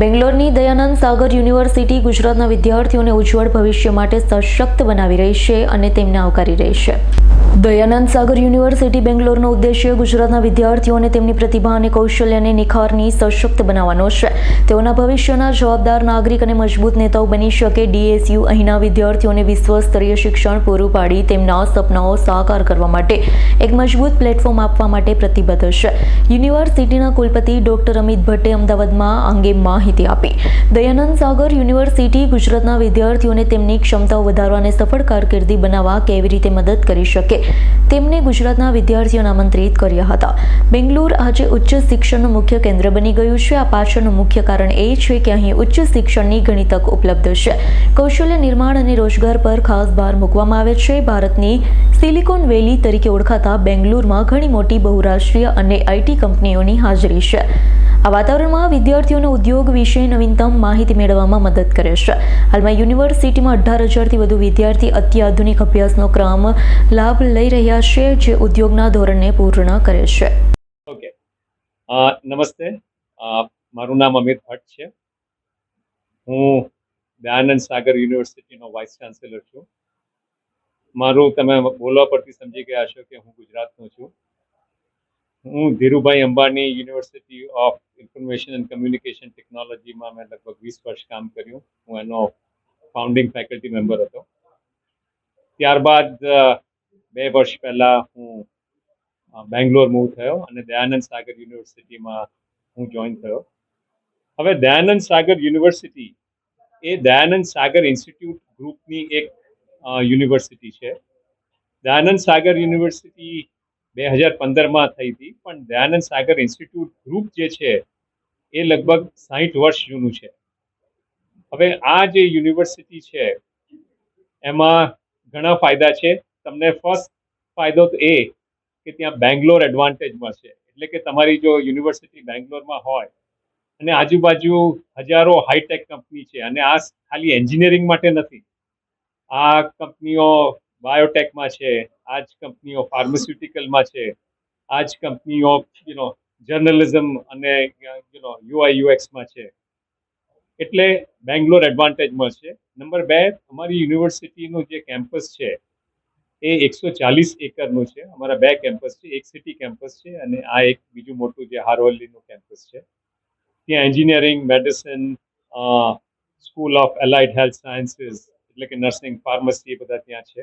બેંગ્લોરની Dayanand Sagar university ગુજરાતના વિદ્યાર્થીઓને ઉજ્જવળ ભવિષ્ય માટે સશક્ત બનાવી રહી છે અને તેમને આવકારી રહી છે. દયાનંદ સાગર યુનિવર્સિટી બેંગ્લોરનો ઉદ્દેશ્ય ગુજરાતના વિદ્યાર્થીઓને તેમની પ્રતિભા અને કૌશલ્યને નિખારની સશક્ત બનાવવાનો છે. તેઓના ભવિષ્યના જવાબદાર નાગરિક અને મજબૂત નેતાઓ બની શકે ડીએસયુ. અહીંના વિદ્યાર્થીઓને વિશ્વ સ્તરીય શિક્ષણ પૂરું પાડી તેમના સપનાઓ સાકાર કરવા માટે એક મજબૂત પ્લેટફોર્મ આપવા માટે પ્રતિબદ્ધ છે. યુનિવર્સિટીના કુલપતિ ડોક્ટર અમિત ભટ્ટે અમદાવાદમાં અંગે માહિતી આપી. દયાનંદ સાગર યુનિવર્સિટી ગુજરાતના વિદ્યાર્થીઓને તેમની ક્ષમતાઓ વધારવા અને સફળ કારકિર્દી બનાવવા કેવી રીતે મદદ કરી શકે તેમને ગુજરાતના વિદ્યાર્થીઓને આમંત્રિત કર્યા હતા. બેંગ્લોર આજે ઉચ્ચ શિક્ષણનું મુખ્ય કેન્દ્ર બની ગયું છે. આ પાછળનું મુખ્ય કારણ એ છે કે અહીં ઉચ્ચ શિક્ષણની ઘણી તક ઉપલબ્ધ છે. કૌશલ્ય નિર્માણ અને રોજગાર પર ખાસ ભાર મૂકવામાં આવે છે. ભારતની સિલિકોન વેલી તરીકે ઓળખાતા બેંગ્લોરમાં ઘણી મોટી બહુરાષ્ટ્રીય અને આઈટી કંપનીઓની હાજરી છે. આ વાતાવરણમાં વિદ્યાર્થીઓને ઉદ્યોગ વિશે નવીનતમ માહિતી મેળવવામાં મદદ કરે છે. હાલમાં યુનિવર્સિટીમાં અઢાર હજારથી વધુ વિદ્યાર્થી અત્યાધુનિક અભ્યાસનો ક્રમ લાભ લઈ રહ્યા છે, જે ઉદ્યોગના ધોરણને પૂર્ણ કરે છે. ઓકે. નમસ્તે. મારું નામ અમિત ભટ્ટ છે. હું દયાનંદ સાગર યુનિવર્સિટીનો વાઇસ ચાન્સેલર છું. મારું તમે બોલવા પરથી સમજી ગયા છો કે હું ગુજરાતનો છું. હું Dhirubhai Ambani university of information and communication ટેકનોલોજીમાં મેં લગભગ વીસ વર્ષ કામ કર્યું. હું એનો ફાઉન્ડિંગ ફેકલ્ટી મેમ્બર હતો. ત્યારબાદ બે વર્ષ પહેલાં હું બેંગ્લોર મૂવ થયો અને દયાનંદ સાગર યુનિવર્સિટીમાં હું જોઈન થયો. હવે દયાનંદ સાગર યુનિવર્સિટી એ દયાનંદ સાગર ઇન્સ્ટિટ્યૂટ ગ્રુપની એક યુનિવર્સિટી છે. દયાનંદ સાગર યુનિવર્સિટી બે હજાર પંદરમાં થઈ હતી. પણ દયાનંદ સાગર ઇન્સ્ટિટ્યૂટ ગ્રુપ જે છે, એ લગભગ સાહીઠ વર્ષ જૂનું છે. હવે આ જે યુનિવર્સિટી છે, એમાં ઘણા ફાયદા છે. તમને ફર્સ્ટ ફાયદો તો એ કે ત્યાં બેંગ્લોર એડવાન્ટેજમાં છે. એટલે કે તમારી જો યુનિવર્સિટી બેંગ્લોરમાં હોય અને આજુબાજુ હજારો હાઈટેક કંપની છે અને આ ખાલી એન્જિનિયરિંગ માટે નથી. આ કંપનીઓ બાયોટેકમાં છે આ જ કંપનીઓ ફાર્માસ્યુટિકલમાં છે. આ જ કંપનીઓ યુનો જર્નલિઝમ અને યુનો યુઆઈ યુએક્સમાં છે. એટલે બેંગ્લોર એડવાન્ટેજમાં છે. નંબર બે, અમારી યુનિવર્સિટીનું જે કેમ્પસ છે, એ એકસો ચાલીસ એકરનું છે. અમારા બે કેમ્પસ છે, એક સિટી કેમ્પસ છે અને આ એક બીજું મોટું જે હારોલીનું કેમ્પસ છે. ત્યાં engineering medicine school of allied health sciences એટલે કે નર્સિંગ ફાર્મસી એ બધા ત્યાં છે.